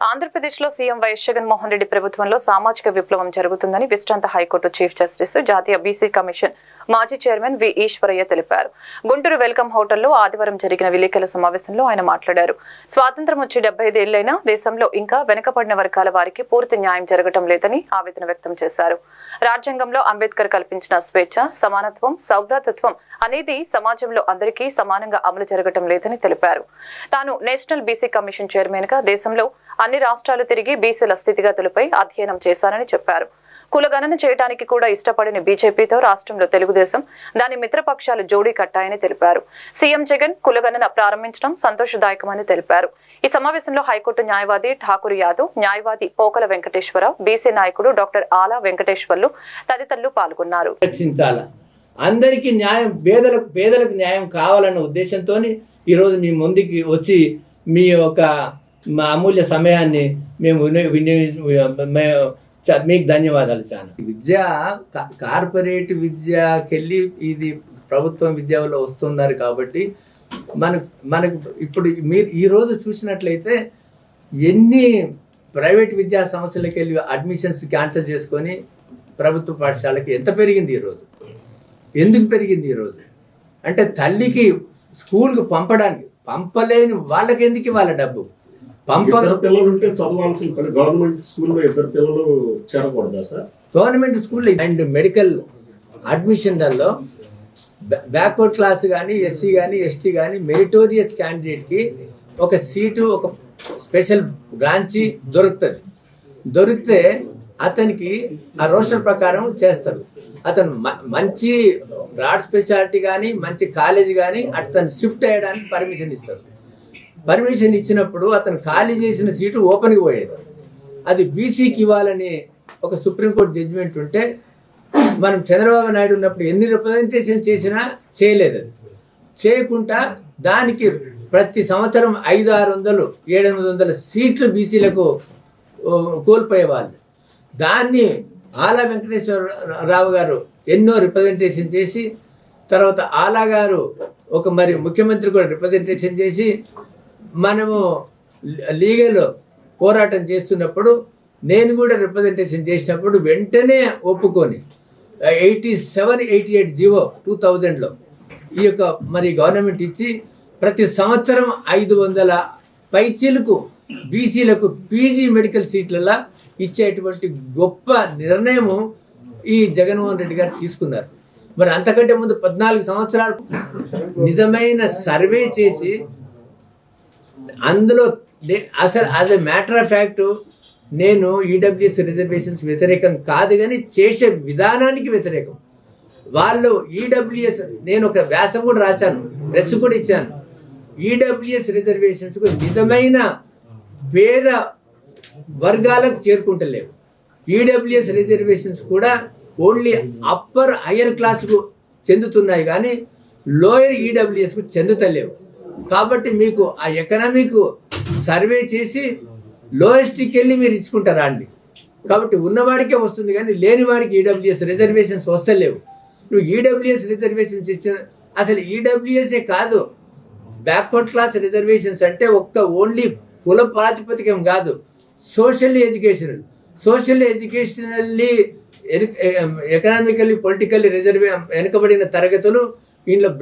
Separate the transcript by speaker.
Speaker 1: ఆంధ్రప్రదేశ్లో CM YS Jaganmohan Reddy ప్రభుత్వంలో సామాజిక విప్లవం జరుగుతుందని విశ్రాంత హైకోర్టు చీఫ్ జస్టిస్ జాతీయ బీసీ కమిషన్ మాజీ చైర్మన్ వి ఈశ్వరయ్య తెలిపారు. గుంటూరు వెల్కమ్ హోటల్లో ఆదివారం జరిగిన విలేకరుల సమావేశంలో ఆయన మాట్లాడారు. స్వాతంత్రం వచ్చి డెబ్బై ఐదేళ్ళైనా దేశంలో ఇంకా వెనుకబడిన వర్గాల వారికి పూర్తి న్యాయం జరగటం లేదని ఆవేదన వ్యక్తం చేశారు. రాజ్యాంగంలో అంబేద్కర్ కల్పించిన స్వేచ్ఛ సమానత్వం సౌభ్రాతత్వం అనేది సమాజంలో అందరికీ సమానంగా అమలు జరగటం లేదని తెలిపారు. తాను నేషనల్ బీసీ కమిషన్ చైర్మన్గా దేశంలో అన్ని రాష్ట్రాలు తిరిగి బీసీల స్థితిగతులపై అధ్యయనం చేశారని చెప్పారు. కులగణన చేయడానికి కూడా ఇష్టపడిన బీజేపీతో రాష్ట్రంలో తెలుగుదేశం దాని మిత్రపక్షాలు జోడీ కట్టాయని తెలిపారు. సీఎం జగన్ కులగణన ప్రారంభించడం సంతోషదాయకమని తెలిపారు. ఈ సమావేశంలో హైకోర్టు న్యాయవాది ఠాకూర్ యాదవ్ న్యాయవాది పోకల వెంకటేశ్వరరావు బీసీ నాయకుడు డాక్టర్ ఆలా వెంకటేశ్వర్లు తదితరులు పాల్గొన్నారు.
Speaker 2: అందరికీ న్యాయం పేదలకు పేదలకు న్యాయం కావాలన్న ఉద్దేశంతో ఈరోజు మీ ముందుకి వచ్చి మీ యొక్క మా అమూల్య సమయాన్ని మేము వినియోగ వినియోగి మీకు ధన్యవాదాలు చాలా. విద్య కా- కార్పొరేట్ విద్యకెళ్ళి ఇది ప్రభుత్వం విద్యలో వస్తున్నారు కాబట్టి మనకు మనకు ఇప్పుడు మీరు ఈరోజు చూసినట్లయితే ఎన్ని ప్రైవేట్ విద్యా సంస్థలకు వెళ్ళి అడ్మిషన్స్ క్యాన్సిల్ చేసుకొని ప్రభుత్వ పాఠశాలకి ఎంత పెరిగింది ఈరోజు ఎందుకు పెరిగింది ఈరోజు అంటే తల్లికి స్కూల్కి పంపడానికి పంపలేని వాళ్ళకి ఎందుకు ఇవ్వాలి డబ్బు? పంప
Speaker 3: ఇద్దరు పిల్లలు ఉంటే చదవాల్సిన పని గవర్నమెంట్ స్కూల్లో ఇద్దరు పిల్లలు చేరకూడదా sir?
Speaker 2: Government school and medical అడ్మిషన్లలో backward class కానీ ఎస్సీ కానీ ఎస్టీ కానీ మెరిటోరియస్ క్యాండిడేట్కి ఒక సీటు ఒక స్పెషల్ బ్రాంచి దొరుకుతుంది. దొరికితే అతనికి ఆ రోస్టర్ ప్రకారం చేస్తారు. అతను మంచి బ్రాడ్ స్పెషాలిటీ కానీ మంచి కాలేజ్ కానీ అతను షిఫ్ట్ అయ్యడానికి పర్మిషన్ ఇస్తారు. పర్మిషన్ ఇచ్చినప్పుడు అతను ఖాళీ చేసిన సీటు ఓపెన్కి పోయేది. అది బీసీకి ఇవ్వాలని ఒక సుప్రీంకోర్టు జడ్జిమెంట్ ఉంటే మనం చంద్రబాబు నాయుడు ఉన్నప్పుడు ఎన్ని రిప్రజెంటేషన్ చేసినా చేయలేదు. అది చేయకుండా దానికి ప్రతి సంవత్సరం ఐదు ఆరు వందలు ఏడు ఎనిమిది వందల సీట్లు బీసీలకు కోల్పోయేవాళ్ళు. దాన్ని ఆలా వెంకటేశ్వరరావు గారు ఎన్నో రిప్రజెంటేషన్ చేసి తర్వాత ఆలా గారు ఒక మరి ముఖ్యమంత్రి కూడా రిప్రజెంటేషన్ చేసి మనము లీగల్ పోరాటం చేస్తున్నప్పుడు నేను కూడా రిప్రజెంటేషన్ చేసినప్పుడు వెంటనే ఒప్పుకొని eighty seven eighty eight GO two థౌజండ్లో ఈ యొక్క మరి గవర్నమెంట్ ఇచ్చి ప్రతి సంవత్సరం ఐదు వందల పైచీలకు బీసీలకు పీజీ మెడికల్ సీట్లలో ఇచ్చేటువంటి గొప్ప నిర్ణయము ఈ జగన్మోహన్ రెడ్డి గారు తీసుకున్నారు. మరి అంతకంటే ముందు పద్నాలుగు సంవత్సరాలు నిజమైన సర్వే చేసి అందులో అసలు as a matter of fact నేను ఈడబ్ల్యూఎస్ రిజర్వేషన్స్ వ్యతిరేకం కాదు కానీ చేసే విధానానికి వ్యతిరేకం. వాళ్ళు ఈడబ్ల్యూఎస్ నేను ఒక వ్యాసం కూడా రాశాను ప్రెస్ కూడా ఇచ్చాను. ఈడబ్ల్యూఎస్ రిజర్వేషన్స్కు నిజమైన పేద వర్గాలకు చేరుకుంటలేవు. ఈడబ్ల్యూఎస్ రిజర్వేషన్స్ కూడా ఓన్లీ అప్పర్ హయ్యర్ క్లాస్కు చెందుతున్నాయి కానీ లోయర్ ఈడబ్ల్యూఎస్కు చెందుతలేవు. కాబట్టి మీకు ఆ ఎకనామిక్ సర్వే చేసి లోయెస్ట్కి వెళ్ళి మీరు ఇచ్చుకుంటారా అండి? కాబట్టి ఉన్నవాడికే వస్తుంది కానీ లేనివాడికి ఈడబ్ల్యూఎస్ రిజర్వేషన్స్ వస్తలేవు. నువ్వు ఈడబ్ల్యూఎస్ రిజర్వేషన్స్ ఇచ్చిన అసలు ఈడబ్ల్యూఎస్ఏ కాదు. బ్యాక్వర్డ్ క్లాస్ రిజర్వేషన్స్ అంటే ఒక్క ఓన్లీ కుల ప్రాతిపదికం కాదు. Social educational social educationally economically politically reserve వెనుకబడిన తరగతులు వీళ్ళ